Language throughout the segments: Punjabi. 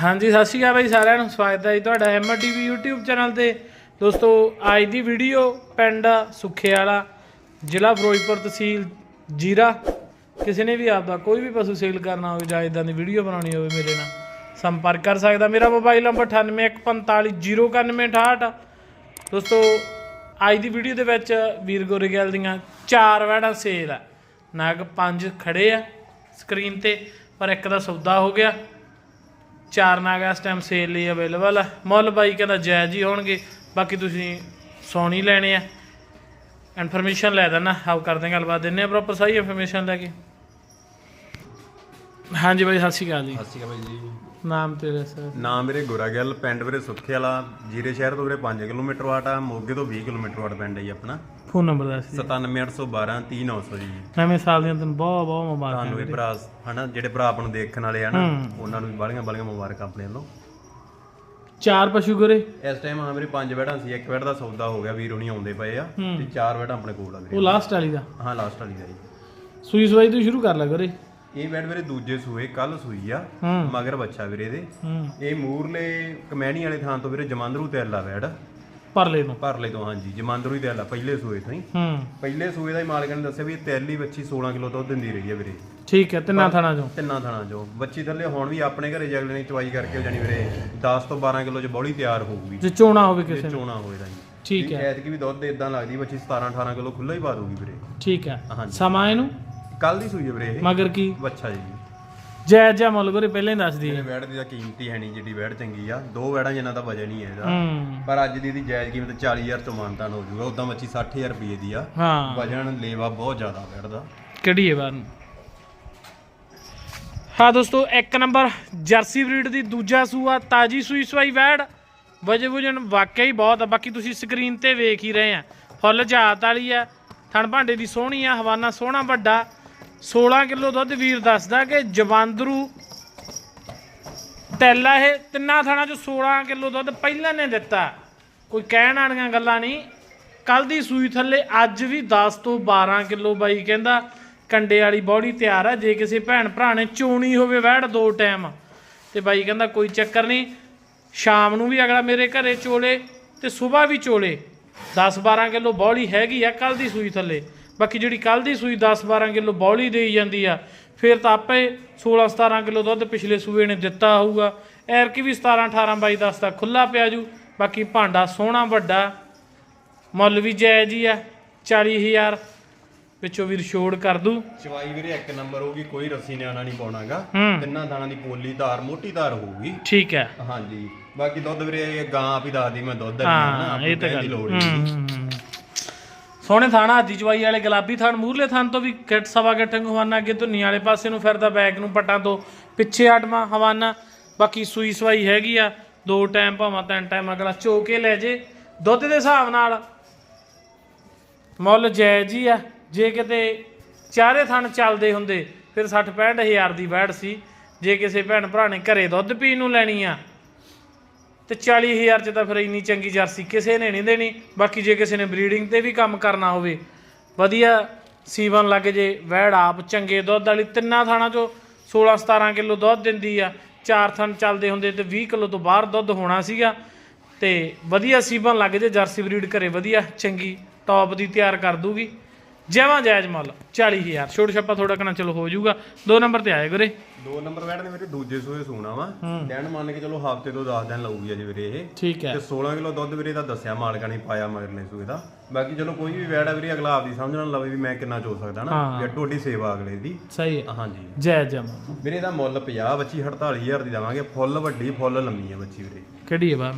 ਹਾਂਜੀ, ਸਤਿ ਸ਼੍ਰੀ ਅਕਾਲ ਬਾਈ ਸਾਰਿਆਂ ਨੂੰ। ਸਵਾਗਤ ਹੈ ਜੀ ਤੁਹਾਡਾ ਐਮਆਰ ਟੀਵੀ YouTube ਚੈਨਲ ਤੇ। ਦੋਸਤੋ, ਅੱਜ ਦੀ ਵੀਡੀਓ ਪਿੰਡ ਸੁੱਖੇ ਵਾਲਾ ਜ਼ਿਲ੍ਹਾ ਫਿਰੋਜ਼ਪੁਰ ਤਹਿਸੀਲ ਜੀਰਾ। ਕਿਸੇ ਨੇ ਵੀ ਆਪਦਾ ਕੋਈ ਵੀ ਪਸ਼ੂ ਸੇਲ ਕਰਨਾ ਹੋਵੇ ਜਾਂ ਇਦਾਂ ਦੀ ਵੀਡੀਓ ਬਣਾਉਣੀ ਹੋਵੇ ਮੇਰੇ ਨਾਲ, ਸੰਪਰਕ ਕਰ ਸਕਦਾ। ਮੇਰਾ ਮੋਬਾਈਲ ਨੰਬਰ 9814490968 ਦੋਸਤੋ, ਅੱਜ ਦੀ ਵੀਡੀਓ ਦੇ ਵਿੱਚ ਵੀਰ ਗੋਰੇਗਲ ਦੀਆਂ ਚਾਰ ਵੈੜਾਂ ਸੇਲ ਆ। ਨਾਗ ਪੰਜ ਖੜੇ ਆ ਸਕਰੀਨ ਤੇ, ਪਰ ਇੱਕ ਦਾ ਸੌਦਾ ਹੋ ਗਿਆ। ਚਾਰ ਨਾਗ ਇਸ ਟਾਈਮ ਸੇਲ ਲਈ ਅਵੇਲੇਬਲ ਆ। ਮੁੱਲ ਬਾਈ ਕਹਿੰਦਾ ਜਾਇਜ਼ ਹੀ ਹੋਣਗੇ ਬਾਕੀ ਤੁਸੀਂ ਸੋਨੀ ਲੈਣੇ ਆ। ਇਨਫੋਰਮੇਸ਼ਨ ਲੈ ਦੇਣਾ ਹਾਉ ਕਰਦੇ ਗੱਲਬਾਤ। ਦਿੰਨੇ ਆ ਪ੍ਰੋਪਰ ਸਹੀ ਇਨਫੋਰਮੇਸ਼ਨ ਲੈ ਕੇ। ਹਾਂਜੀ ਬਾਈ ਸਤਿ ਸ਼੍ਰੀ ਅਕਾਲ ਜੀ। ਸਤਿ ਸ਼੍ਰੀ ਅਕਾਲ ਜੀ। ਨਾਮ ਤੇਰਾ ਸਰ? ਨਾਮ ਮੇਰੇ ਗੋਰਾ ਗਿੱਲ ਪਿੰਡ ਵੀਰੇ ਸੁੱਖੇ ਵਾਲਾ। ਜੀਰੇ ਸ਼ਹਿਰ ਤੋਂ ਵੀਰੇ 5 ਕਿਲੋਮੀਟਰ ਵਾਟ ਆ ਮੋਗੇ ਤੋਂ 20 ਕਿਲੋਮੀਟਰ ਵਾਟ ਪਿੰਡ ਹੈ ਜੀ ਆਪਣਾ। ਫੋਨ ਨੰਬਰ ਦੱਸ ਜੀ 97812 30900 ਜੀ। ਨਵੇਂ ਸਾਲ ਦੀਆਂ ਤੁਹਾਨੂੰ ਬਹੁਤ ਬਹੁਤ ਮੁਬਾਰਕਾਂ ਤੁਹਾਨੂੰ ਵੀ ਭਰਾ ਹਨਾ ਜਿਹੜੇ ਭਰਾ ਆਪਾਂ ਨੂੰ ਦੇਖਣ ਵਾਲੇ ਆ ਨਾ ਉਹਨਾਂ ਨੂੰ ਵੀ ਬਾਲੀਆਂ ਬਾਲੀਆਂ ਮੁਬਾਰਕਾਂ ਆਪਣੇ ਵੱਲੋਂ। ਚਾਰ ਪਸ਼ੂ ਗਰੇ? ਇਸ ਟਾਈਮ ਹਾਂ ਵੀਰੇ ਪੰਜ ਬੈਡਾਂ ਸੀ ਇੱਕ ਬੈਡ ਦਾ ਸੌਦਾ ਹੋ ਗਿਆ ਵੀਰ ਹੁਣੀ ਆਉਂਦੇ ਪਏ ਆ ਤੇ ਚਾਰ ਬੈਡਾਂ ਆਪਣੇ ਕੋਲ ਆ ਵੀਰੇ। ਉਹ ਲਾਸਟ ਵਾਲੀ ਦਾ? ਹਾਂ ਲਾਸਟ ਵਾਲੀ ਦਾ ਜੀ। ਸੂਈ ਸਵਾਈ ਤੋਂ ਸ਼ੁਰੂ ਕਰ ਲੈ ਗਰੇ। ਇਹ ਬੈਡ ਵੀਰੇ ਦੂਜੇ ਸੂਏ ਕੱਲ ਸੂਈ ਆ ਮਗਰ ਬੱਚਾ ਵੀਰੇ ਦੇ ਇਹ ਮੂਰਲੇ ਕਮੈਣੀ ਵਾਲੇ ਥਾਂ ਤੋਂ ਵੀਰੇ ਜਮਾਂਦਰੂ ਤੇ ਅੱਲਾ ਬੈਡ ਪਰਲੇ ਨੂੰ। ਭਰਲੇ ਤੋਂ ਹਾਂਜੀ। ਜਮਾਂਦਰੂ ਹੀ ਤੇ ਅੱਲਾ ਪਹਿਲੇ ਸੂਏ ਤੋਂ ਹੀ। ਹੂੰ। ਪਹਿਲੇ ਸੂਏ ਦਾ ਹੀ ਮਾਲਕ ਨੇ ਦੱਸਿਆ ਵੀ ਇਹ ਤੈਲੀ ਬੱਚੀ 16 ਕਿਲੋ ਦੁੱਧ ਦਿੰਦੀ ਰਹੀ ਹੈ ਵੀਰੇ। ਠੀਕ ਹੈ ਤਿੰਨਾਂ ਥਾਣਾ ਚੋਂ। ਤਿੰਨਾਂ ਥਾਣਾ ਚੋਂ। ਬੱਚੀ ਥੱਲੇ ਹੁਣ ਵੀ ਆਪਣੇ ਘਰੇ ਜਗਲੇ ਨੇ ਚਵਾਈ ਕਰਕੇ ਜਾਨੀ ਵੀਰੇ 10 ਤੋਂ 12 ਕਿਲੋ ਚ ਬੌਲੀ ਤਿਆਰ ਹੋਊਗੀ। ਜੇ ਚੋਣਾ ਹੋਵੇ ਕਿਸੇ ਜੇ ਨੂੰ। ਚੋਣਾ ਹੋਏ ਤਾਂ ਜੀ। ਠੀਕ ਹੈ। ਐਤਕੀ ਵੀ ਦੁੱਧ ਇਦਾਂ ਲੱਗਦੀ ਬੱਚੀ 17 18 ਕਿਲੋ ਖੁੱਲਾ ਹੀ ਪਾ ਦੂਗੀ ਵੀਰੇ। ਠੀਕ ਹੈ। ਹਾਂਜੀ। ਸਮਾਂ ਇਹਨੂੰ? ਕੱਲ ਦੀ ਸੂਈ ਹੈ ਵੀਰੇ ਇਹ। ਮਗਰ ਕੀ? ਬੱਚਾ ਜੀ। ਜਾਇਜ਼ ਜਾਂ ਮੁੱਲ ਗਰੇ ਪਹਿਲਾਂ ਹੀ ਦੱਸ ਦੀ ਇਹ ਵੈੜ ਦੀ ਤਾਂ ਕੀਮਤੀ ਹੈ ਨਹੀਂ ਜਿੱਡੀ ਵੈੜ ਚੰਗੀ ਆ। ਦੋ ਵੈੜਾਂ ਜਿੰਨਾ ਦਾ ਵਜਨ ਹੀ ਹੈ ਇਹਦਾ। ਹੂੰ। ਪਰ ਅੱਜ ਦੀ ਇਹਦੀ ਜਾਇਜ਼ ਕੀਮਤ 40000 ਤੋਂ ਮਾਨਤਾਨ ਹੋ ਜਾਊਗਾ ਉਦਾਂ ਬੱਚੀ 60000 ਰੁਪਏ ਦੀ ਆ। ਹਾਂ। ਵਜਨ ਲੇਵਾ ਬਹੁਤ ਜ਼ਿਆਦਾ ਵੈੜ ਦਾ। ਕਿਹੜੀ ਹੈ ਨੂੰ? ਹਾਂ ਦੋਸਤੋ ਇੱਕ ਨੰਬਰ ਜਰਸੀ ਬਰੀਡ ਦੀ ਦੂਜਾ ਸੂਆ ਤਾਜੀ ਸੂਈ ਸਵਾਈ ਵੈੜ। ਵਜੇ ਵਜਨ ਵਾਕਿਆ ਹੀ ਬਹੁਤ ਆ। ਬਾਕੀ ਤੁਸੀਂ ਸਕਰੀਨ ਤੇ ਵੇਖ ਹੀ ਰਹੇ ਆ। ਫੁੱਲ ਜਾਤ ਵਾਲੀ ਆ। ਥਣ ਭਾਂਡੇ ਦੀ ਸੋਹਣੀ ਆ ਹਵਾਨਾ ਸੋਹਣਾ ਵੱਡਾ। 16 ਕਿਲੋ ਦੁੱਧ ਵੀਰ ਦੱਸਦਾ ਕਿ ਜਵਾਂਦਰੂ ਤੈਲਾ ਇਹ ਤਿੰਨਾਂ ਥਾਣਾ ਚ 16 ਕਿਲੋ ਦੁੱਧ ਪਹਿਲਾਂ ਨੇ ਦਿੱਤਾ। ਕੋਈ ਕਹਿਣ ਵਾਲੀਆਂ ਗੱਲਾਂ ਨਹੀਂ। ਕੱਲ ਦੀ ਸੂਈ ਥੱਲੇ ਅੱਜ ਵੀ 10 ਤੋਂ 12 ਕਿਲੋ ਬਾਈ ਕਹਿੰਦਾ, ਕੰਡੇ ਵਾਲੀ ਬੌਡੀ ਤਿਆਰ ਆ, ਜੇ ਕਿਸੇ ਭੈਣ ਭਰਾ ਨੇ ਚੋਣੀ ਹੋਵੇ ਵੈੜ ਦੋ ਟਾਈਮ। ਤੇ ਬਾਈ ਕਹਿੰਦਾ, ਕੋਈ ਚੱਕਰ ਨਹੀਂ। ਸ਼ਾਮ ਨੂੰ ਵੀ ਅਗਲਾ ਮੇਰੇ ਘਰੇ ਚੋਲੇ ਤੇ ਸਵੇਰ ਵੀ ਚੋਲੇ। 10 12 ਕਿਲੋ ਬੌਲੀ ਹੈਗੀ ਆ ਕੱਲ ਦੀ ਸੂਈ ਥੱਲੇ। ਬਾਕੀ ਜਿਹੜੀ ਕੱਲ ਦੀ ਸੂਈ 10 12 ਕਿਲੋ ਬੌਲੀ ਦੇਈ ਜਾਂਦੀ ਆ ਫਿਰ ਤਾਂ ਆਪੇ 16 17 ਕਿਲੋ ਦੁੱਧ ਪਿਛਲੇ ਸੂਏ ਨੇ ਦਿੱਤਾ ਹੋਊਗਾ। ਐਰਕੀ ਵੀ 17 18 22 10 ਦਾ ਖੁੱਲਾ ਪਿਆ ਜੂ ਬਾਕੀ ਭਾਂਡਾ ਸੋਹਣਾ ਵੱਡਾ ਮੁੱਲ ਵੀ ਜਾਇਜ਼ ਹੀ ਆ 40000 ਵਿੱਚੋਂ ਵੀਰ ਛੋੜ ਕਰ ਦੂ। ਚਵਾਈ ਵੀਰੇ ਇੱਕ ਨੰਬਰ ਹੋਊਗੀ ਕੋਈ ਰੱਸੀ ਨਿਆਣਾ ਨਹੀਂ ਪਾਉਣਾਗਾ। ਤਿੰਨਾਂ ਦਾਣਾ ਦੀ ਪੋਲੀ ਧਾਰ ਮੋਟੀ ਧਾਰ ਹੋਊਗੀ। ਠੀਕ ਹੈ। ਹਾਂਜੀ। ਬਾਕੀ ਦੁੱਧ ਵੀਰੇ ਇਹ ਗਾਂ ਆਪ ਹੀ ਦੱਸਦੀ ਮੈਂ ਦੁੱਧ ਦਾ ਹਾਂ ਇਹ ਤਾਂ ਗੱਲ ਦੀ ਲੋੜ ਨਹੀਂ। ਸੋਹਣੇ ਥਾਣਾ ਹਾਦੀ ਜਵਾਈ ਵਾਲੇ ਗੁਲਾਬੀ ਥਾਣ ਮੂਰਲੇ ਥਾਣ ਤੋਂ ਵੀ ਗਿੱਟ ਸਵਾ ਗੱਠੰਗ ਹਵਾਨਾ ਅੱਗੇ ਧੁੰਨੀ ਵਾਲੇ ਪਾਸੇ ਨੂੰ ਫਿਰਦਾ ਬੈਗ ਨੂੰ ਪੱਟਾਂ ਤੋਂ ਪਿੱਛੇ ਆਟਮਾ ਹਵਾਨਾ। ਬਾਕੀ ਸੂਈ ਸਵਾਈ ਹੈਗੀ ਆ, ਦੋ ਟਾਈਮ ਭਾਵਾਂ ਤਿੰਨ ਟਾਈਮ ਅਗਲਾ ਚੋ ਕੇ ਲੈ ਜੇ। ਦੁੱਧ ਦੇ ਹਿਸਾਬ ਨਾਲ ਮੁੱਲ ਜਾਇਜ਼ ਹੀ ਆ। ਜੇ ਕਿਤੇ ਚਾਰੇ ਥਣ ਚੱਲਦੇ ਹੁੰਦੇ, ਫਿਰ 60 65 ਹਜ਼ਾਰ ਦੀ ਵੈੜ ਸੀ। ਜੇ ਕਿਸੇ ਭੈਣ ਭਰਾ ਨੇ ਘਰੇ ਦੁੱਧ ਪੀਣ ਨੂੰ ਲੈਣੀ ਆ ਤੇ 40000 ਚ ਤਾਂ ਫਿਰ ਇੰਨੀ ਚੰਗੀ ਜਰਸੀ ਕਿਸੇ ਨੇ ਨਹੀਂ ਦੇਣੀ। ਬਾਕੀ ਜੇ ਕਿਸੇ ਨੇ ਬਰੀਡਿੰਗ ਤੇ ਵੀ ਕੰਮ ਕਰਨਾ ਹੋਵੇ, ਵਧੀਆ ਸੀਵਨ ਲੱਗ ਜੇ, ਵੈੜ ਆਪ ਚੰਗੇ ਦੁੱਧ ਵਾਲੀ, ਤਿੰਨਾਂ ਥਾਣਾ ਚੋਂ 16 17 ਕਿਲੋ ਦੁੱਧ ਦਿੰਦੀ ਆ। ਚਾਰ ਥਣ ਚੱਲਦੇ ਹੁੰਦੇ ਤੇ 20 ਕਿਲੋ ਤੋਂ ਬਾਹਰ ਦੁੱਧ ਹੋਣਾ ਸੀਗਾ। ਤੇ ਵਧੀਆ ਸੀਵਨ ਲੱਗ ਜੇ, ਜਰਸੀ ਬਰੀਡ ਘਰੇ ਵਧੀਆ, ਚੰਗੀ ਟੌਪ ਦੀ ਤਿਆਰ ਕਰ ਦੂਗੀ। ਜਮਾਂ ਜਾਇਜ਼ ਮੁੱਲ 40000 ਛੋਟ ਛੱਪਾ ਥੋੜਾ ਕਣਾ ਚਲੋ ਹੋ ਜਾਊਗਾ। ਦੋ ਨੰਬਰ ਤੇ ਆਏ ਗੁਰੇ ਦੋ ਨੰਬਰ ਵੈੜ ਨੇ ਵੀਰੇ ਦੂਜੇ ਸੂਏ ਸੂਣਾ ਵਾ। ਦਿਨ ਮੰਨ ਕੇ ਚਲੋ ਹਫ਼ਤੇ ਤੋਂ 10 ਦਿਨ ਲਊਗੀ ਅਜੇ ਵੀਰੇ ਇਹ। ਠੀਕ ਹੈ। ਤੇ 16 ਕਿਲੋ ਦੁੱਧ ਵੀਰੇ ਦਾ ਦੱਸਿਆ ਮਾਲਕਾਂ ਨੇ ਪਾਇਆ ਮਗਰਲੇ ਸੂਏ ਦਾ। ਬਾਕੀ ਚਲੋ ਕੋਈ ਵੀ ਵੈੜ ਆ ਵੀਰੇ ਅਗਲਾ ਆਪਦੀ ਸਮਝ ਨਾਲ ਲਵੇ ਵੀ ਮੈਂ ਕਿੰਨਾ ਚੋ ਸਕਦਾ ਨਾ। ਵੀ ਟੋਡੀ ਸੇਵਾ ਅਗਲੇ ਦੀ। ਸਹੀ ਹੈ। ਹਾਂਜੀ। ਜਾਇਜ਼ ਜਮਾਂ ਵੀਰੇ ਦਾ ਮੁੱਲ 50 ਬੱਚੀ 48000 ਦੀ ਦੇਵਾਂਗੇ। ਫੁੱਲ ਵੱਡੀ ਫੁੱਲ ਲੰਮੀ ਹੈ ਬੱਚੀ ਵੀਰੇ। ਕਿਹੜੀ ਹੈ ਬਾਹਰ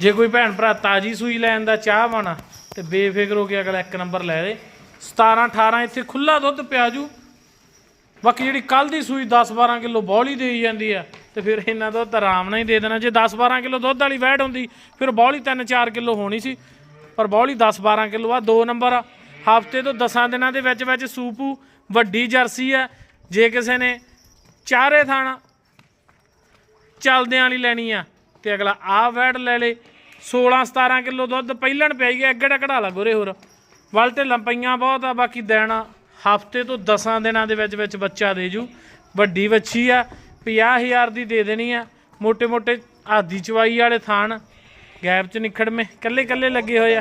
ਜੇ ਕੋਈ ਭੈਣ ਭਰਾ ਤਾਜੀ ਸੂਈ ਲੈਣ ਦਾ ਚਾਹ ਵਾਣਾ ਤੇ ਬੇਫਿਕਰ ਹੋ ਕੇ ਅਗਲਾ ਇੱਕ ਨੰਬਰ ਲੈ ਦੇ। 17 18 ਇੱਥੇ ਖੁੱਲਾ ਦੁੱਧ ਪਿਆਜੂ ਬਾਕੀ ਜਿਹੜੀ ਕੱਲ ਦੀ ਸੂਈ 10 12 ਕਿਲੋ ਬੌਲੀ ਦੇਈ ਜਾਂਦੀ ਆ, ਤੇ ਫਿਰ ਇਹਨਾਂ ਦੁੱਧ ਤਾਂ ਆਰਾਮ ਨਾਲ ਹੀ ਦੇ ਦੇਣਾ। ਜੇ 10 12 ਕਿਲੋ ਦੁੱਧ ਵਾਲੀ ਵੈੜ ਹੁੰਦੀ, ਫਿਰ ਬੌਲੀ 3 4 ਕਿਲੋ ਹੋਣੀ ਸੀ, ਪਰ ਬੌਲੀ 10 12 ਕਿਲੋ ਆ, ਦੋ ਨੰਬਰ ਆ। ਹਫ਼ਤੇ ਤੋਂ 10 ਦਿਨਾਂ ਦੇ ਵਿੱਚ ਵਿੱਚ ਸੂਪੂ ਵੱਡੀ ਜਰਸੀ ਆ। ਜੇ ਕਿਸੇ ਨੇ ਚਾਰੇ ਥਾਣਾ ਚੱਲਦਿਆਂ ਵਾਲੀ ਲੈਣੀ ਆ, ਤੇ ਅਗਲਾ ਆ ਵੈੜ ਲੈ ਲੇ। 16 17 ਕਿਲੋ ਦੁੱਧ ਪਹਿਲਣ ਪਈ ਗਿਆ ਅੱਗੇ ਕਢਾ ਲਾ ਗੋਰੇ ਹੋਰ। ਵਲਟੇ ਲੰਪਈਆਂ ਬਹੁਤ ਆ ਬਾਕੀ ਦੇਣਾ ਹਫ਼ਤੇ ਤੋਂ 10 ਦਿਨਾਂ ਦੇ ਵਿੱਚ ਵਿੱਚ ਬੱਚਾ ਦੇ ਜੂ। ਵੱਡੀ ਵੱਛੀ ਆ 50000 ਦੀ ਦੇ ਦੇਣੀ ਆ। ਮੋٹے ਮੋٹے ਆਦੀ ਚਵਾਈ ਵਾਲੇ ਥਾਨ ਗੈਪ ਚ ਨਿਖੜਵੇਂ ਕੱਲੇ ਕੱਲੇ ਲੱਗੇ ਹੋਏ ਆ।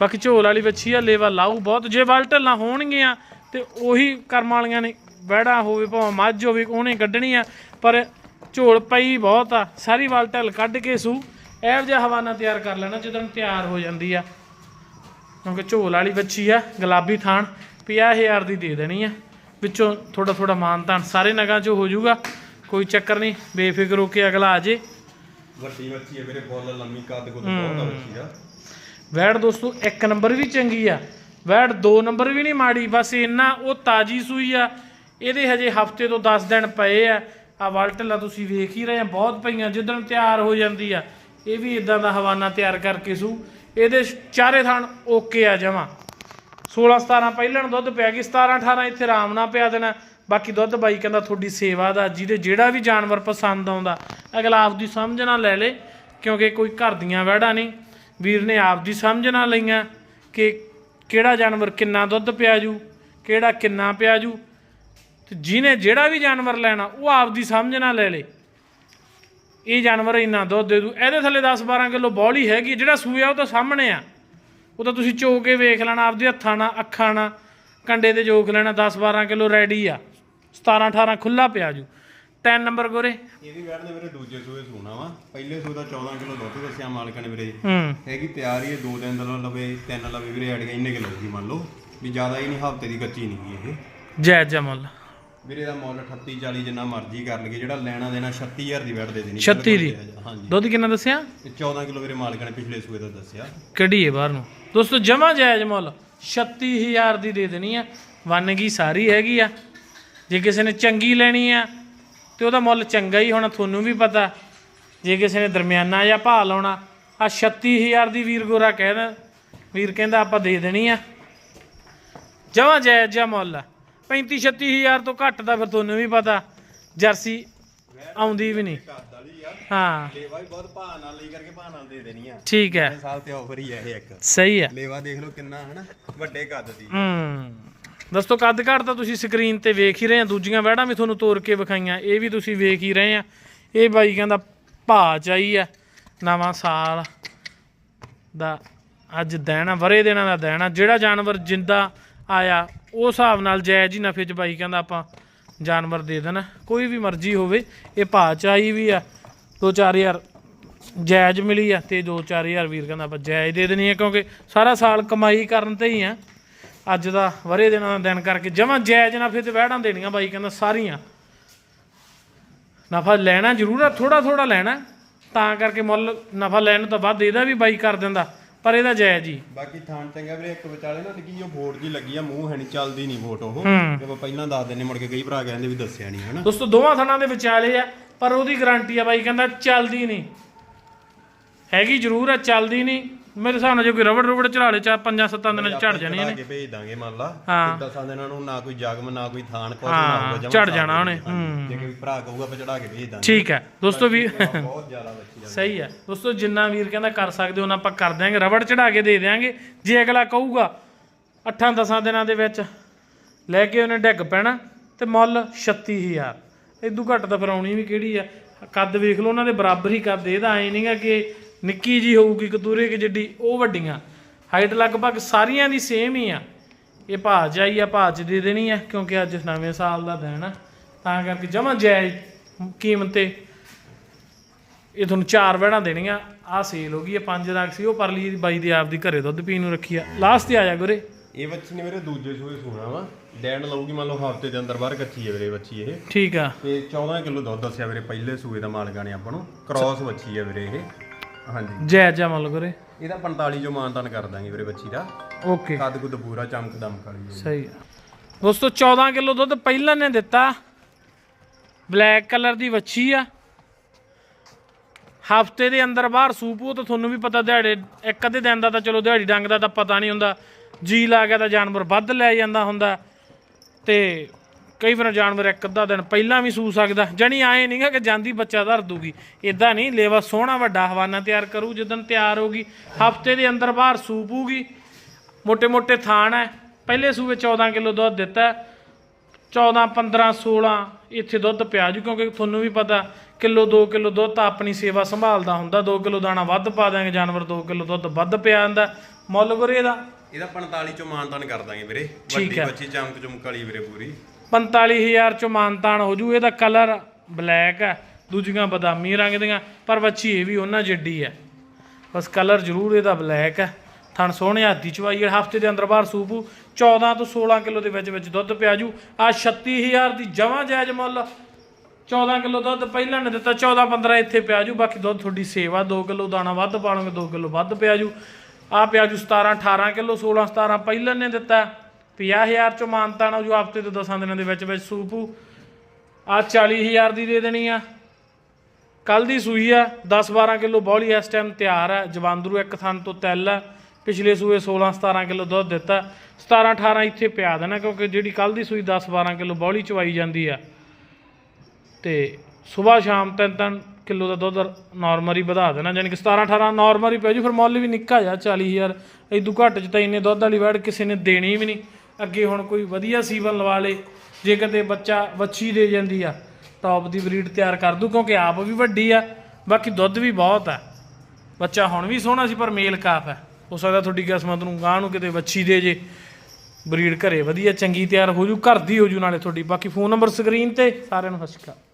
ਬਾਕੀ ਝੋਲ ਵਾਲੀ ਵੱਛੀ ਆ ਲੇਵਾ ਲਾਊ ਬਹੁਤ। ਜੇ ਵਾਲ ਢੱਲਾ ਹੋਣਗੀਆਂ ਤੇ ਉਹੀ ਕਰਮ ਵਾਲੀਆਂ ਨੇ ਵੜਾ ਹੋਵੇ ਭਾਵੇਂ ਮੱਝ ਹੋਵੇ ਉਹਨੇ ਕੱਢਣੀ ਆ। ਪਰ ਝੋਲ ਪਈ ਬਹੁਤ ਆ ਸਾਰੀ ਵੱਲ ਢੱਲ ਕੱਢ ਕੇ ਸੂ। ਇਹੋ ਜਿਹਾ ਹਵਾਨਾ ਤਿਆਰ ਕਰ ਲੈਣਾ ਜਦੋਂ ਤਿਆਰ ਹੋ ਜਾਂਦੀ ਆ। ਕਿਉਂਕਿ ਝੋਲ ਵਾਲੀ ਬੱਚੀ ਆ ਗੁਲਾਬੀ ਥਾਣ 50000 ਦੀ ਦੇ ਦੇਣੀ ਆ। ਵਿੱਚੋਂ ਥੋੜਾ ਥੋੜਾ ਮਾਨ ਤਾਨ ਸਾਰੇ ਨਗਾਂ 'ਚ ਹੋ ਜਾਊਗਾ ਕੋਈ ਚੱਕਰ ਨਹੀਂ ਬੇਫਿਕਰ ਹੋ ਕੇ ਅਗਲਾ ਆ ਜੇ। ਵੱਡੀ ਬੱਚੀ ਹੈ ਵੀਰੇ ਫੁੱਲ ਲੰਮੀ ਕੱਦ ਕੁੱਦ ਬਹੁਤ ਆ ਬੱਚੀ ਦਾ ਵੈੜ ਦੋਸਤੋ ਇੱਕ ਨੰਬਰ ਵੀ ਚੰਗੀ ਆ। ਵੈੜ ਦੋ ਨੰਬਰ ਵੀ ਨਹੀਂ ਮਾੜੀ ਬਸ ਇੰਨਾ ਉਹ ਤਾਜੀ ਸੂਈ ਆ। ਇਹਦੇ ਹਜੇ ਹਫ਼ਤੇ ਤੋਂ 10 ਦਿਨ ਪਏ ਆ। ਆ ਵਲਟਲਾ ਤੁਸੀਂ ਵੇਖ ਹੀ ਰਹੇ ਆ, ਬਹੁਤ ਪਈਆਂ, ਜਿੱਦਣ ਤਿਆਰ ਹੋ ਜਾਂਦੀ ਆ, ਇਹ ਵੀ ਇਦਾਂ ਦਾ ਹਵਾਨਾ ਤਿਆਰ ਕਰਕੇ ਸੂ। ਇਹਦੇ ਚਾਰੇ ਥਣ ਓਕੇ ਆ ਜਮਾ 16 17 ਪਹਿਲਾਂ ਦੁੱਧ ਪਿਆ ਗਈ 17 18 ਇੱਥੇ ਆਰਾਮ ਨਾਲ ਪਿਆ ਦੇਣਾ। ਬਾਕੀ ਦੁੱਧ ਬਾਈ ਕਹਿੰਦਾ ਤੁਹਾਡੀ ਸੇਵਾ ਦਾ, ਜਿਹਦੇ ਜਿਹੜਾ ਵੀ ਜਾਨਵਰ ਪਸੰਦ ਆਉਂਦਾ, ਅਗਲਾ ਆਪ ਦੀ ਸਮਝ ਨਾਲ ਲੈ ਲੇ, ਕਿਉਂਕਿ ਕੋਈ ਘਰ ਦੀਆਂ ਵਹਿੜਾਂ ਨਹੀਂ। ਵੀਰ ਨੇ ਆਪਦੀ ਸਮਝ ਨਾਲ ਲਈਆਂ ਕਿ ਕਿਹੜਾ ਜਾਨਵਰ ਕਿੰਨਾ ਦੁੱਧ ਪਿਆ ਜੂ, ਕਿਹੜਾ ਕਿੰਨਾ ਪਿਆ ਜੂ। ਤੇ ਜਿਹਨੇ ਜਿਹੜਾ ਵੀ ਜਾਨਵਰ ਲੈਣਾ ਉਹ ਆਪਦੀ ਸਮਝ ਨਾਲ ਲੈ ਲੇ। ਇਹ ਜਾਨਵਰ ਇੰਨਾ ਦੁੱਧ ਦੇ ਦੂ। ਇਹਦੇ ਥੱਲੇ 10 12 ਕਿਲੋ ਬੌਲੀ ਹੈਗੀ ਜਿਹੜਾ ਸੂਆ ਉਹ ਤਾਂ ਸਾਹਮਣੇ ਆ। ਉਹ ਤਾਂ ਤੁਸੀਂ ਚੋ ਕੇ ਵੇਖ ਲੈਣਾ ਆਪਦੇ ਹੱਥਾਂ ਨਾਲ ਅੱਖਾਂ ਨਾਲ ਕੰਡੇ ਤੇ ਜੋਖ ਲੈਣਾ 10 12 ਕਿਲੋ ਰੈਡੀ ਆ। 17 18 ਖੁੱਲਾ ਪਿਆ ਜੂ। 10 ਨੰਬਰ ਗੋਰੇ। ਇਹਦੀ ਵੈੜ ਦੇ ਵੀਰੇ ਦੂਜੇ ਸੂਏ ਸੂਣਾ ਵਾ। ਪਹਿਲੇ ਸੂਏ ਦਾ 14 ਕਿਲੋ ਦੁੱਧ ਦੱਸਿਆ ਮਾਲਕਾਂ ਨੇ ਵੀਰੇ ਹੈਗੀ ਤਿਆਰ ਹੀ ਹੈ ਦੋ ਦਿਨ ਦਾ ਲਵੇ ਤਿੰਨ ਲਵੇ ਵੀਰੇ ਐਡ ਗਈ ਇੰਨੇ ਕਿਲੋ ਦੀ ਮੰਨ ਲਓ। ਵੀ ਜ਼ਿਆਦਾ ਹੀ ਨਹੀਂ ਹਫ਼ਤੇ ਦੀ ਕੱਚੀ ਨਹੀਂ ਇਹ। ਜੈ ਜਮਲ ਵੀਰੇ ਦਾ ਮੁੱਲ 38 40 ਜਿੰਨਾ ਮਰਜ਼ੀ ਕਰ ਲਈਏ ਜਿਹੜਾ ਲੈਣਾ ਦੇਣਾ 36000 ਦੀ ਵੈੜ ਦੇ ਦੇਣੀ 36 ਦੀ? ਹਾਂਜੀ। ਦੁੱਧ ਕਿੰਨਾ ਦੱਸਿਆ? ਤੇ 14 ਕਿਲੋ ਵੀਰੇ ਮਾਲਕਾਂ ਨੇ ਪਿਛਲੇ ਸੂਏ ਦਾ ਦੱਸਿਆ। ਕੱਢੀਏ ਬਾਹਰ ਨੂੰ। ਦੋਸਤੋ ਜਮਾ ਜਾਇਜ਼ ਮੁੱਲ 36000 ਦੀ ਦੇ ਦੇਣੀ ਆ। ਵੰਨਗੀ ਸਾਰੀ ਹੈਗੀ ਆ। ਜੇ ਕਿਸੇ ਨੇ ਚੰਗੀ ਲੈਣੀ ਆ ਤੇ ਉਹਦਾ ਮੁੱਲ ਚੰਗਾ ਹੀ ਹੋਣਾ ਤੁਹਾਨੂੰ ਵੀ ਪਤਾ। ਜੇ ਕਿਸੇ ਨੇ ਦਰਮਿਆਨਾ ਜਾਂ ਭਾਅ ਲਾਉਣਾ ਆ 36000 ਦੀ ਵੀਰ ਗੋਰਾ ਕਹਿੰਦਾ ਵੀਰ ਕਹਿੰਦਾ ਆਪਾਂ ਦੇ ਦੇਣੀ ਆ। ਜਮਾ ਜਾਇਜ਼ ਜਿਹਾ ਮੁੱਲ ਆ। 35 36000 ਤੋਂ ਘੱਟ ਦਾ ਫਿਰ ਤੁਹਾਨੂੰ ਵੀ ਪਤਾ ਜਰਸੀ ਆਉਂਦੀ ਵੀ ਨਹੀਂ। ਵਾਲੀ ਆ। ਹਾਂ। ਲੇਵਾ ਵੀ ਬਹੁਤ ਭਾਅ ਨਾਲ ਲਈ ਕਰਕੇ ਭਾਅ ਨਾਲ ਦੇ ਦੇਣੀ ਆ। ਠੀਕ ਹੈ। ਸਾਲ ਤੇ ਆਫਰ ਹੀ ਹੈ ਇਹ ਇੱਕ। ਸਹੀ ਹੈ। ਲੇਵਾ ਦੇਖ ਲਓ ਕਿੰਨਾ ਹਨਾ ਵੱਡੇ ਕੱਦ ਦੀ। ਹੂੰ। ਦੋਸਤੋ ਕੱਦ ਘਾਟ ਤਾਂ ਤੁਸੀਂ ਸਕਰੀਨ ਤੇ ਵੇਖ ਹੀ ਰਹੇ ਆ ਦੂਜੀਆਂ ਵੈੜਾਂ ਵੀ ਤੁਹਾਨੂੰ ਤੋੜ ਕੇ ਵਿਖਾਈਆਂ ਇਹ ਵੀ ਤੁਸੀਂ ਵੇਖ ਹੀ ਰਹੇ ਆ। ਇਹ ਬਾਈ ਕਹਿੰਦਾ ਭਾ ਚਾਈ ਆ ਨਵਾਂ ਸਾਲ ਦਾ ਅੱਜ ਦੇਣਾ ਵਰੇ ਦੇਣਾ ਦਾ ਦੇਣਾ ਜਿਹੜਾ ਜਾਨਵਰ ਜਿੰਦਾ ਆਇਆ, ਉਹ ਹਿਸਾਬ ਨਾਲ ਜਾਇਜ਼ ਹੀ ਨਫੇ ਚ ਬਾਈ ਕਹਿੰਦਾ ਆਪਾਂ ਜਾਨਵਰ ਦੇ ਦੇਣਾ। ਕੋਈ ਵੀ ਮਰਜ਼ੀ ਹੋਵੇ, ਇਹ ਭਾਅ ਚ ਆਈ ਵੀ ਆ। 2-4000 ਜਾਇਜ਼ ਮਿਲੀ ਆ ਤੇ 2-4000 ਵੀਰ ਕਹਿੰਦਾ ਆਪਾਂ ਜਾਇਜ਼ ਦੇ ਦੇਣੀ ਆ, ਕਿਉਂਕਿ ਸਾਰਾ ਸਾਲ ਕਮਾਈ ਕਰਨ ਤੇ ਹੀ ਆ। ਅੱਜ ਦਾ ਵਰੇ ਦਿਨਾਂ ਦਾ ਦਿਨ ਕਰਕੇ ਜਮਾਂ ਜਾਇਜ਼ ਨਫੇ ਤੇ ਵਹਿੜਾਂ ਦੇਣੀਆਂ ਬਾਈ ਕਹਿੰਦਾ ਸਾਰੀਆਂ। ਨਫਾ ਲੈਣਾ ਜ਼ਰੂਰ ਆ ਥੋੜਾ ਥੋੜਾ ਲੈਣਾ। ਤਾਂ ਕਰਕੇ ਮੁੱਲ ਨਫਾ ਲੈਣ ਤੋਂ ਬਾਅਦ ਇਹਦਾ ਵੀ ਬਾਈ ਕਰ ਦਿੰਦਾ। ਪਰ ਇਹਦਾ ਜਾਇਜ਼ ਹੀ ਬਾਕੀ ਥਾਣ ਚੰਗਾ ਵੀਰੇ ਇੱਕ ਵਿਚਾਲੇ ਨਾ ਨਿੱਕੀ ਉਹ ਵੋਟ ਜੀ ਲੱਗੀ ਆ ਮੂੰਹ ਹੈ ਨਹੀਂ ਚੱਲਦੀ ਨਹੀਂ ਵੋਟ ਉਹ। ਤੇ ਆਪਾਂ ਪਹਿਲਾਂ ਦੱਸ ਦਿੰਨੇ ਮੁੜ ਕੇ ਕਈ ਭਰਾ ਕਹਿੰਦੇ ਵੀ ਦੱਸਿਆ ਨਹੀਂ ਹਨਾ। ਦੋਸਤੋ ਦੋਵਾਂ ਥਣਾਂ ਦੇ ਵਿਚਾਲੇ ਆ ਪਰ ਉਹਦੀ ਗਾਰੰਟੀ ਆ ਬਾਈ ਕਹਿੰਦਾ ਚੱਲਦੀ ਨਹੀਂ ਹੈਗੀ ਜ਼ਰੂਰ ਆ ਚੱਲਦੀ ਨਹੀਂ ਮੇਰੇ ਹਿਸਾਬ ਨਾਲ ਜੇ ਕੋਈ ਰਬੜ ਰੁਬੜ ਚੜਾ ਲੇ ਚਾ ਪੰਜਾਂ ਸੱਤਾਂ ਦਿਨਾਂ ਚ ਝੜ ਜਾਣੀਆਂ ਨੇ ਭੇਜ ਦਾਂਗੇ ਮੰਨ ਲਾ। ਹਾਂ। ਤੇ ਦਸਾਂ ਦਿਨਾਂ ਨੂੰ ਨਾ ਕੋਈ ਜਗਮ ਨਾ ਕੋਈ ਕੁਛ ਹਾਂ, ਨਾ ਹੋਊਗਾ ਜਮਾਂ ਝੜ ਸਾਫ਼ ਜਾਣਾ ਉਹਨੇ, ਹਾਂਜੀ। ਹੂੰ। ਜੇ ਕੋਈ ਭਰਾ ਕਹੂਗਾ ਆਪਾਂ ਚੜਾ ਕੇ ਭੇਜ ਦਾਂਗੇ। ਠੀਕ ਹੈ। ਦੋਸਤੋ ਵੀ ਬਹੁਤ ਜ਼ਿਆਦਾ ਬੱਚੀ ਆ ਸਹੀ ਹੈ। ਦੋਸਤੋ ਜਿੰਨਾ ਵੀਰ ਕਹਿੰਦਾ ਕਰ ਸਕਦੇ ਹੋ ਨਾ ਆਪਾਂ ਕਰ ਦਿਆਂਗੇ। ਰਬੜ ਚੜਾ ਕੇ ਦੇ ਦਿਆਂਗੇ। ਜੇ ਅਗਲਾ ਕਹੂਗਾ 8-10 ਦਿਨਾਂ ਦੇ ਵਿੱਚ ਲੈ ਕੇ ਉਹਨੇ ਡਿੱਗ ਪੈਣਾ ਤੇ ਮੁੱਲ 36000 ਇਦੋਂ ਘੱਟ ਤਾਂ ਫਿਰ ਆਉਣੀ ਵੀ ਕਿਹੜੀ ਆ ਕੱਦ ਵੇਖ ਲਓ ਉਹਨਾਂ ਦੇ ਬਰਾਬਰ ਹੀ ਕੱਦ। ਇਹਦਾ ਐ ਨਹੀਂਗਾ ਕਿ ਨਿੱਕੀ ਜੀ ਹੋਊਗੀ ਕਤੂਰੇ ਕਿ ਜਿੱਡੀ ਉਹ ਵੱਡੀਆਂ। ਹਾਈਟ ਲਗਭਗ ਸਾਰੀਆਂ ਦੀ ਸੇਮ ਹੀ ਆ। ਇਹ ਭਾਜ ਆਈ ਆ ਭਾਜ ਦੇ ਦੇਣੀ ਆ ਕਿਉਂਕਿ ਅੱਜ ਨਵੇਂ ਸਾਲ ਦਾ ਦਿਨ ਆ। ਤਾਂ ਕਰਕੇ ਜਮਾਂ ਜਾਇਜ਼ ਕੀਮਤ ਤੇ ਇਹ ਤੁਹਾਨੂੰ ਚਾਰ ਵਹਿਣਾ ਦੇਣੀਆਂ। ਆ ਸੇਲ ਹੋ ਗਈ ਇਹ ਪੰਜ ਰੱਖ ਸੀ ਉਹ ਪਰਲੀ ਦੀ ਬਾਈ ਦੀ ਆਪ ਦੀ ਘਰੇ ਦੁੱਧ ਪੀਣ ਨੂੰ ਰੱਖੀ ਆ। ਲਾਸਟ ਤੇ ਆ ਜਾ ਗੁਰੇ। ਇਹ ਬੱਚੀ ਨੇ ਮੇਰੇ ਦੂਜੇ ਸੂਏ ਸੂਣਾ ਵਾ। ਡੈਣ ਲਊਗੀ ਮੰਨ ਲਓ ਹਫ਼ਤੇ ਦੇ ਅੰਦਰ ਬਾਹਰ ਕੱਚੀ ਹੈ ਵੀਰੇ ਬੱਚੀ ਇਹ। ਠੀਕ ਆ। ਤੇ 14 ਕਿਲੋ ਦੁੱਧ ਦੱਸਿਆ ਵੀਰੇ ਪਹਿਲੇ ਸੂਏ ਦਾ ਮਾਲਕਾਂ ਨੇ ਆਪਾਂ ਨੂੰ। ਕ੍ਰਾਸ ਬੱਚੀ ਹੈ ਵੀਰੇ ਇਹ। ਹਾਂਜੀ। ਜੈ ਜੈ ਮਲ ਗੁਰੇ ਇਹਦਾ 45 ਜੋ ਮਾਨਤਾਨ ਕਰ ਦਾਂਗੇ ਵੀਰੇ ਬੱਚੀ ਦਾ। ਓਕੇ। ਕੱਦ ਕੁੱਦ ਪੂਰਾ ਚਮਕ ਦਮਕ ਵਾਲੀ ਹੈ ਸਹੀ ਆ। ਦੋਸਤੋ 14 ਕਿਲੋ ਦੁੱਧ ਪਹਿਲਾਂ ਨੇ ਦਿੱਤਾ। ਬਲੈਕ ਕਲਰ ਦੀ ਵੱਛੀ ਆ। ਹਫ਼ਤੇ ਦੇ ਅੰਦਰ ਬਾਹਰ ਸੂਪ ਉਹ ਤਾਂ ਤੁਹਾਨੂੰ ਵੀ ਪਤਾ ਦਿਹਾੜੇ ਇੱਕ ਅੱਧੇ ਦਿਨ ਦਾ ਤਾਂ ਚਲੋ ਦਿਹਾੜੀ ਡੰਗ ਦਾ ਤਾਂ ਪਤਾ ਨਹੀਂ ਹੁੰਦਾ। ਜੀ ਲਾ ਗਿਆ ਤਾਂ ਜਾਨਵਰ ਵੱਧ ਲੈ ਜਾਂਦਾ ਹੁੰਦਾ। ਤੇ ਕਈ ਵਾਰ ਜਾਨਵਰ ਇੱਕ ਅੱਧਾ ਦਿਨ ਪਹਿਲਾਂ ਵੀ ਸੂ ਸਕਦਾ ਜਾਨੀ ਆਏ ਨਹੀਂਗਾ ਕਿ ਜਾਂਦੀ ਬੱਚਾ ਧਰ ਦੂਗੀ। ਇਦਾਂ ਨਹੀਂ ਲੇਵਾ ਸੋਹਣਾ ਵੱਡਾ ਹਵਾਨਾ ਤਿਆਰ ਕਰੂ ਜਦੋਂ ਤਿਆਰ ਹੋਗੀ ਹਫ਼ਤੇ ਦੇ ਅੰਦਰ ਬਾਹਰ ਸੂ ਪੂਗੀ ਮੋٹے-ਮੋٹے ਥਾਣ ਹੈ ਪਹਿਲੇ ਸੂਏ 14 ਕਿਲੋ ਦੁੱਧ ਦਿੱਤਾ 14 15 16 ਇੱਥੇ ਦੁੱਧ ਪਿਆ ਜੂ ਕਿਉਂਕਿ ਤੁਹਾਨੂੰ ਵੀ ਪਤਾ ਕਿਲੋ 2 ਕਿਲੋ ਦੁੱਧ ਤਾਂ ਆਪਣੀ ਸੇਵਾ ਸੰਭਾਲਦਾ ਹੁੰਦਾ 2 ਕਿਲੋ ਦਾਣਾ ਵੱਧ ਪਾ ਦਾਂਗੇ ਜਾਨਵਰ 2 ਕਿਲੋ ਦੁੱਧ ਵੱਧ ਪਿਆ ਜਾਂਦਾ ਮੁੱਲ ਗੁਰੇ ਦਾ। ਇਹਦਾ 45 ਚੋਂ ਮਾਨਤਾਨ ਕਰ ਦਾਂਗੇ ਵੀਰੇ ਵੱਡੀ ਬੱਚੀ ਚਮਕ ਚਮਕ ਵਾਲੀ ਵੀਰੇ ਪੂਰੀ। 45000 'ਚੋਂ ਮਾਨਤਾਨ ਹੋ ਜੂ, ਇਹਦਾ ਕਲਰ ਬਲੈਕ ਹੈ, ਦੂਜੀਆਂ ਬਦਾਮੀ ਰੰਗ ਦੀਆਂ, ਪਰ ਬੱਚੀ ਇਹ ਵੀ ਉਹਨਾਂ ਜਿੱਡੀ ਹੈ। ਬਸ ਕਲਰ ਜ਼ਰੂਰ ਇਹਦਾ ਬਲੈਕ ਹੈ। ਥਣ ਸੋਹਣੇ ਹੱਥੀ ਚਵਾਈ ਹਫ਼ਤੇ ਦੇ ਅੰਦਰ ਬਾਹਰ ਸੂਪੂ 14 ਤੋਂ 16 ਕਿਲੋ ਦੇ ਵਿੱਚ ਵਿੱਚ ਦੁੱਧ ਪਿਆ ਜੂ। ਆ 36000 ਦੀ ਜਮਾਂ ਜਾਇਜ਼ ਮੁੱਲ 14 ਕਿਲੋ ਦੁੱਧ ਪਹਿਲਾਂ ਨੇ ਦਿੱਤਾ 14 15 ਇੱਥੇ ਪਿਆ ਜੂ, ਬਾਕੀ ਦੁੱਧ ਤੁਹਾਡੀ ਸੇਵਾ 2 ਕਿਲੋ ਦਾਣਾ ਵੱਧ ਪਾਣੋਗੇ 2 ਕਿਲੋ ਵੱਧ ਪਿਆ ਜੂ। ਆ ਪਿਆ ਜੂ 17 18 ਕਿਲੋ 16 17 ਪਹਿਲਾਂ ਨੇ ਦਿੱਤਾ। 50000 'ਚੋਂ ਮਾਨਤਾ ਨਾਲ ਜੋ ਹਫ਼ਤੇ ਤੋਂ 10 ਦਿਨਾਂ ਦੇ ਵਿੱਚ ਵਿੱਚ ਸੂਪੂ ਆ 40000 ਦੀ ਦੇ ਦੇਣੀ ਆ। ਕੱਲ ਦੀ ਸੂਈ ਆ 10 12 ਕਿਲੋ ਬੌਲੀ ਇਸ ਟਾਈਮ ਤਿਆਰ ਆ। ਜਵਾਂਦਰੂ ਇੱਕ ਥਣ ਤੋਂ ਤਿਲ ਆ। ਪਿਛਲੇ ਸੂਏ 16 17 ਕਿਲੋ ਦੁੱਧ ਦਿੱਤਾ। 17 18 ਇੱਥੇ ਪਿਆ ਦੇਣਾ, ਕਿਉਂਕਿ ਜਿਹੜੀ ਕੱਲ ਦੀ ਸੂਈ 10 12 ਕਿਲੋ ਬੌਲੀ ਚਵਾਈ ਜਾਂਦੀ ਆ। ਤੇ ਸਵੇਰ ਸ਼ਾਮ ਤਿੰਨ ਤਿੰਨ ਕਿਲੋ ਦਾ ਦੁੱਧ ਨਾਰਮਲ ਵਧਾ ਦੇਣਾ ਯਾਨੀ ਕਿ 17 18 ਨਾਰਮਲ ਹੀ ਪੈ ਜੂ। ਫਿਰ ਮੁੱਲ ਵੀ ਨਿੱਕਾ ਜਾ 40000 ਇਦੋਂ ਘੱਟ ਚ ਤਾਂ ਇੰਨੇ ਦੁੱਧ ਵਾਲੀ ਵੜ ਕਿਸੇ ਨੇ ਦੇਣੀ ਵੀ ਨਹੀਂ। ਅੱਗੇ ਹੁਣ ਕੋਈ ਵਧੀਆ ਸੀਵਨ ਲਵਾ ਲੇ, ਜੇ ਕਦੇ ਬੱਚਾ ਵੱਛੀ ਦੇ ਜਾਂਦੀ ਆ ਟੌਪ ਦੀ ਬਰੀਡ ਤਿਆਰ ਕਰ ਦੂ, ਕਿਉਂਕਿ ਆਪ ਵੀ ਵੱਡੀ ਆ, ਬਾਕੀ ਦੁੱਧ ਵੀ ਬਹੁਤ ਆ। ਬੱਚਾ ਹੁਣ ਵੀ ਸੋਹਣਾ ਸੀ, ਪਰ ਮੇਲ ਕਾਫ ਹੈ ਹੋ ਸਕਦਾ ਤੁਹਾਡੀ ਕਿਸਮਤ ਨੂੰ ਗਾਂ ਨੂੰ ਕਿਤੇ ਵੱਛੀ ਦੇ ਜੇ। ਬਰੀਡ ਘਰੇ ਵਧੀਆ, ਚੰਗੀ ਤਿਆਰ ਹੋ ਜੂ, ਘਰ ਦੀ ਹੋ ਜੂ ਨਾਲੇ ਤੁਹਾਡੀ। ਬਾਕੀ ਫੋਨ ਨੰਬਰ ਸਕਰੀਨ ਤੇ ਸਾਰਿਆਂ ਨੂੰ ਸਤਿ ਸ਼੍ਰੀ ਅਕਾਲ।